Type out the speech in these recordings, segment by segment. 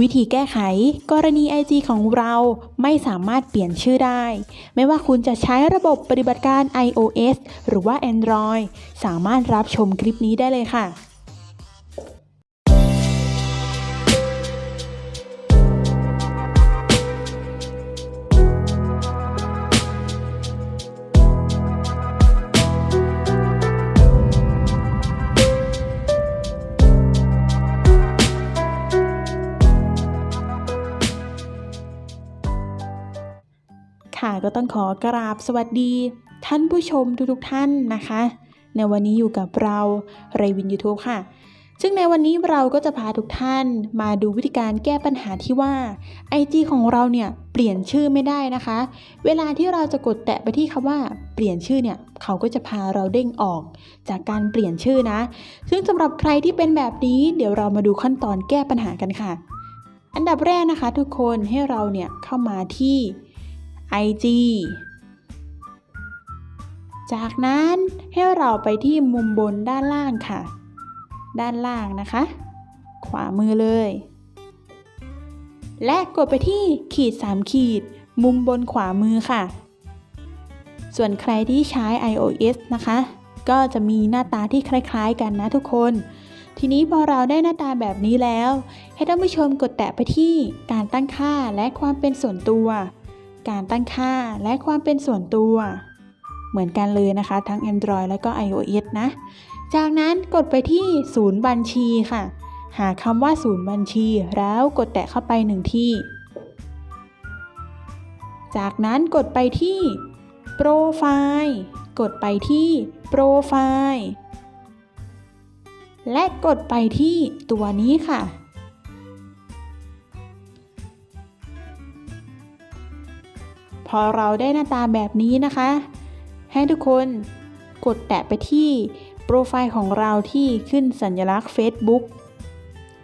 วิธีแก้ไข กรณี IG ของเราไม่สามารถเปลี่ยนชื่อได้ ไม่ว่าคุณจะใช้ระบบปฏิบัติการ iOS หรือว่า Android สามารถรับชมคลิปนี้ได้เลยค่ะ ค่ะก็ต้องขอกราบสวัสดี ท่านผู้ชมทุกๆท่านนะคะ ในวันนี้อยู่กับเราเรวิน YouTube ค่ะ ซึ่งในวันนี้เราก็จะพาทุกท่านมาดูวิธีการแก้ปัญหาที่ว่า IG ของเราเนี่ยเปลี่ยนชื่อไม่ได้นะคะ เวลาที่เราจะกดแตะไปที่คำว่าเปลี่ยนชื่อเนี่ยเขาก็จะพาเราเด้งออกจากการเปลี่ยนชื่อนะ ซึ่งสำหรับใครที่เป็นแบบนี้ เดี๋ยวเรามาดูขั้นตอนแก้ปัญหากันค่ะ อันดับแรกนะคะ ทุกคนให้เราเนี่ยเข้ามาที่ IG จากนั้นให้เราไปที่มุมบนด้านล่างค่ะ ด้านล่างนะคะ ขวามือเลย และกดไปที่ขีด 3 ขีด มุมบนขวามือค่ะ ส่วนใครที่ใช้ iOS นะคะ ก็จะมีหน้าตาที่คล้าย ๆ กันนะทุกคน ทีนี้พอเราได้หน้าตาแบบนี้แล้ว ให้ท่านผู้ชมกดแตะไปที่การตั้งค่าและความเป็นส่วนตัว การตั้งค่าและความเป็นส่วนตัว เหมือนกันเลยนะคะ ทั้ง Android และก็ iOS นะ จากนั้นกดไปที่ศูนย์บัญชีค่ะ หาคำว่าศูนย์บัญชี แล้วกดแตะเข้าไปหนึ่งที่ จากนั้นกดไปที่โปรไฟล์กดไปที่โปรไฟล์และกดไปที่ตัวนี้ค่ะ อเราได้หน้าตาแบบนี้นะคะ ให้ทุกคนกดแตะไปที่โปรไฟล์ของเราที่ขึ้นสัญลักษณ์ Facebook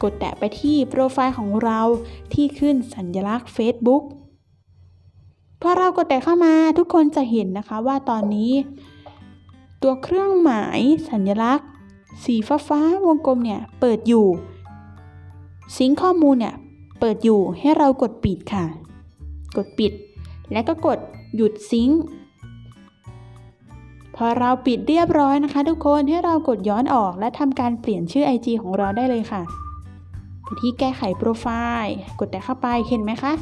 กดแตะไปที่โปรไฟล์ของเราที่ขึ้นสัญลักษณ์ Facebook พอเรากดแตะเข้ามาทุกคนจะเห็นนะคะว่าตอนนี้ ตัวเครื่องหมายสัญลักษณ์ สีฟ้าฟ้าวงกลมเนี่ยเปิดอยู่ซิงข้อมูลเนี่ยเปิดอยู่ให้เรากดปิดค่ะ กดปิด และก็กดหยุดซิงค์พอเราปิดเรียบร้อยนะคะ ทุกคนให้เรากดย้อนออก และทำการเปลี่ยนชื่อ IG ของเราได้เลยค่ะที่แก้ไขโปรไฟล์กดแตะเข้าไปเห็นไหมคะ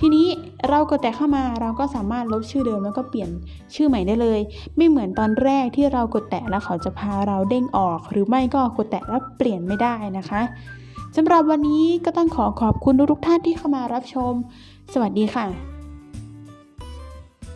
ทีนี้เรากดแตะเข้ามาเราก็สามารถลบชื่อเดิมแล้วก็เปลี่ยนชื่อใหม่ได้เลย ไม่เหมือนตอนแรกที่เรากดแตะแล้วเขาจะพาเราเด้งออก หรือไม่ก็กดแตะแล้วเปลี่ยนไม่ได้นะคะสำหรับวันนี้ก็ต้องขอขอบคุณทุกท่านที่เข้ามารับชม สวัสดีค่ะ